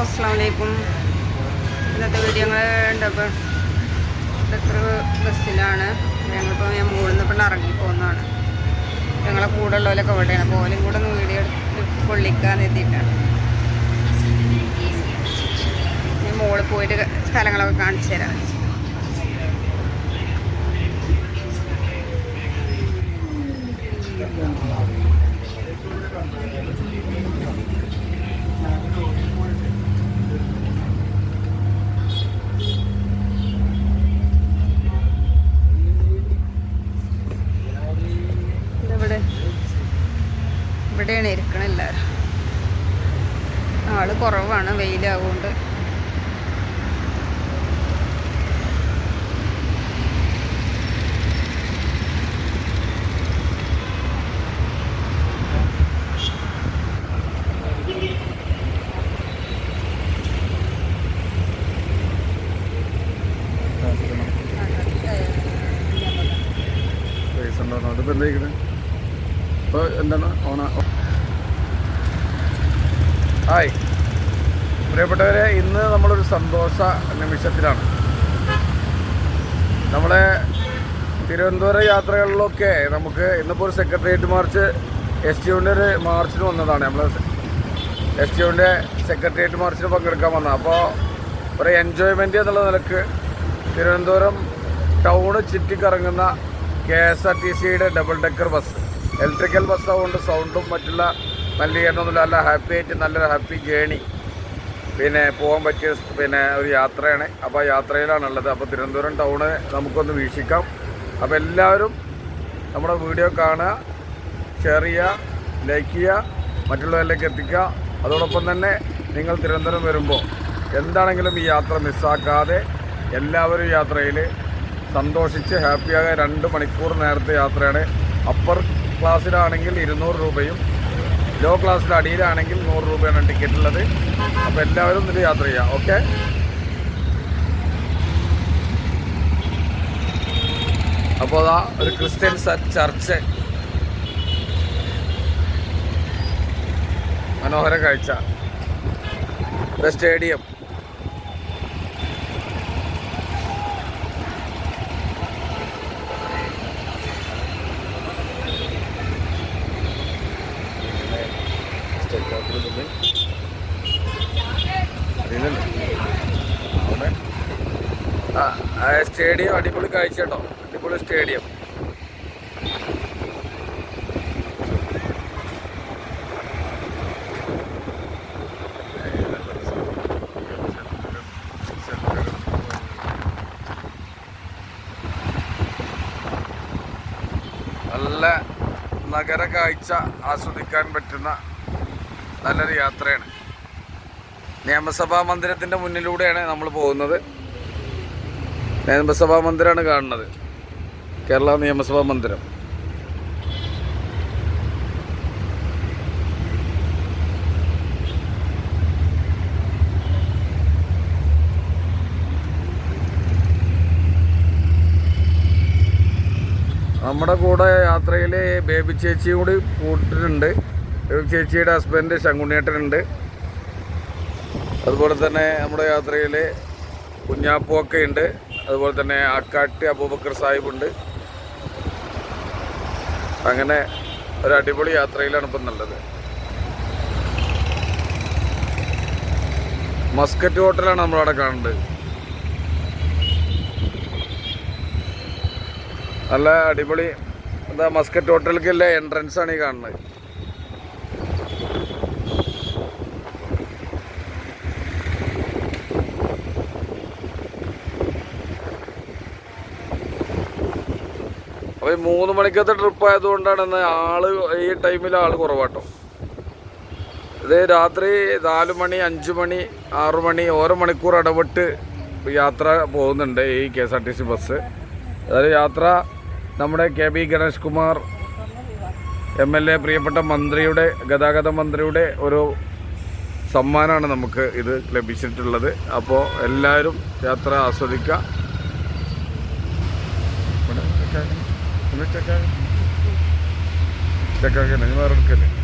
അസ്സാം വലൈക്കും ഇന്നത്തെ വീഡിയോ ഞങ്ങൾ ബസ്സിലാണ്. ഞങ്ങളിപ്പോൾ ഞാൻ മുകളിൽ നിന്ന് ഇപ്പോൾ ഇറങ്ങി പോകുന്നതാണ് ഞങ്ങളെ കൂടെ ഉള്ളവരൊക്കെ ഇവിടെയാണ്. അപ്പോൾ ഓലും കൂടെ ഒന്ന് വീഡിയോ എടുത്ത് കൊള്ളിക്കാൻ എത്തിയിട്ടാണ് ഞാൻ മുകളിൽ പോയിട്ട് സ്ഥലങ്ങളൊക്കെ കാണിച്ചു തരാം. ഇതെവിടെ ഇവിടെയാണ് ഇരിക്കണം എല്ലാവരും ആൾ കുറവാണ് ഇപ്പോൾ എന്താണ് ഓണ ഹായ് പ്രിയപ്പെട്ടവരെ ഇന്ന് നമ്മളൊരു സന്തോഷ നിമിഷത്തിലാണ്. നമ്മളെ തിരുവനന്തപുരം യാത്രകളിലൊക്കെ നമുക്ക് ഇന്നിപ്പോൾ ഒരു സെക്രട്ടേറിയറ്റ് മാർച്ച് എസ് ടി ഒന്റെ ഒരു മാർച്ചിന് വന്നതാണ്. നമ്മൾ എസ് ടി ഒന്റെ സെക്രട്ടേറിയറ്റ് മാർച്ചിന് പങ്കെടുക്കാൻ വന്നത് അപ്പോൾ ഒരു എൻജോയ്മെന്റ് എന്നുള്ള നിലയ്ക്ക് തിരുവനന്തപുരം ടൗണ് ചുറ്റിക്കറങ്ങുന്ന കെ എസ് ആർ ടി സിയുടെ double decker bus electrical bus ആവുകൊണ്ട് സൗണ്ടും മറ്റുള്ള മലിനീകരണമൊന്നുമില്ല നല്ല ഹാപ്പി ആയിട്ട് നല്ലൊരു ഹാപ്പി ജേണി പിന്നെ പോകാൻ പറ്റിയ പിന്നെ ഒരു യാത്രയാണ്. അപ്പോൾ യാത്രയിലാണുള്ളത് അപ്പോൾ തിരുവനന്തപുരം ടൗണ് നമുക്കൊന്ന് വീക്ഷിക്കാം. അപ്പോൾ എല്ലാവരും നമ്മുടെ വീഡിയോ കാണുക ഷെയർ ചെയ്യുക ലൈക്ക് ചെയ്യുക മറ്റുള്ളവരിലേക്ക് എത്തിക്കുക. അതോടൊപ്പം തന്നെ നിങ്ങൾ തിരുവനന്തപുരം വരുമ്പോൾ എന്താണെങ്കിലും ഈ യാത്ര മിസ്സാക്കാതെ എല്ലാവരും യാത്രയിൽ സന്തോഷിച്ച് ഹാപ്പിയാകാൻ രണ്ട് മണിക്കൂർ നേരത്തെ യാത്രയാണ്. അപ്പർ ക്ലാസ്സിലാണെങ്കിൽ ഇരുന്നൂറ് രൂപയും ലോ ക്ലാസ്സിൽ അടിയിലാണെങ്കിൽ നൂറ് രൂപയാണ് ടിക്കറ്റ് ഉള്ളത്. അപ്പോൾ എല്ലാവരും ഇതിൽ യാത്ര ചെയ്യാം ഓക്കെ അപ്പോൾ അതാ ഒരു ക്രിസ്ത്യൻ ചർച്ച്. മനോഹര കാഴ്ച. സ്റ്റേഡിയം അടിപൊളി കാഴ്ച കേട്ടോ. അടിപൊളി സ്റ്റേഡിയം. നല്ല നഗര കാഴ്ച ആസ്വദിക്കാൻ പറ്റുന്ന നല്ലൊരു യാത്രയാണ്. നിയമസഭാ മന്ദിരത്തിന്റെ മുന്നിലൂടെയാണ് നമ്മൾ പോകുന്നത്. നിയമസഭാ മന്ദിരമാണ് കാണുന്നത്. കേരള നിയമസഭാ മന്ദിരം. നമ്മുടെ കൂടെ യാത്രയിൽ ബേബി ചേച്ചിയും കൂടി കൂട്ടിട്ടുണ്ട്. ചേച്ചിയുടെ ഹസ്ബൻഡ് ശങ്കുണ്ണിയേട്ടനുണ്ട്. അതുപോലെ തന്നെ നമ്മുടെ യാത്രയിൽ കുഞ്ഞാപ്പുവൊക്കെ ഉണ്ട് അതുപോലെ തന്നെ ആക്കാട്ടി അബൂബക്കർ സാഹിബുണ്ട്. അങ്ങനെ ഒരു അടിപൊളി യാത്രയിലാണ് ഇപ്പം നല്ലത് മസ്കറ്റ് ഹോട്ടലാണ് നമ്മളവിടെ കാണുന്നത്. നല്ല അടിപൊളി എന്താ മസ്കറ്റ് ഹോട്ടലിലേക്കുള്ള എൻട്രൻസ് ആണ് ഈ കാണുന്നത്. അപ്പോൾ ഈ മൂന്ന് മണിക്കത്തെ ട്രിപ്പ് ആയതുകൊണ്ടാണ് ഇന്ന് ഈ ടൈമിൽ ആൾ കുറവാട്ടോ. ഇത് രാത്രി നാല് മണി അഞ്ച് മണി ആറ് മണി ഓരോ മണിക്കൂർ ഇടപെട്ട് യാത്ര പോകുന്നുണ്ട് ഈ K S R T C bus അതായത് യാത്ര നമ്മുടെ K B Ganesh Kumar M L A പ്രിയപ്പെട്ട മന്ത്രിയുടെ ഗതാഗത മന്ത്രിയുടെ ഒരു സമ്മാനമാണ് നമുക്ക് ഇത് ലഭിച്ചിട്ടുള്ളത്. അപ്പോൾ എല്ലാവരും യാത്ര ആസ്വദിക്കുക. ഇവിടെ ചെക്കാക്കി. ഇവിടെ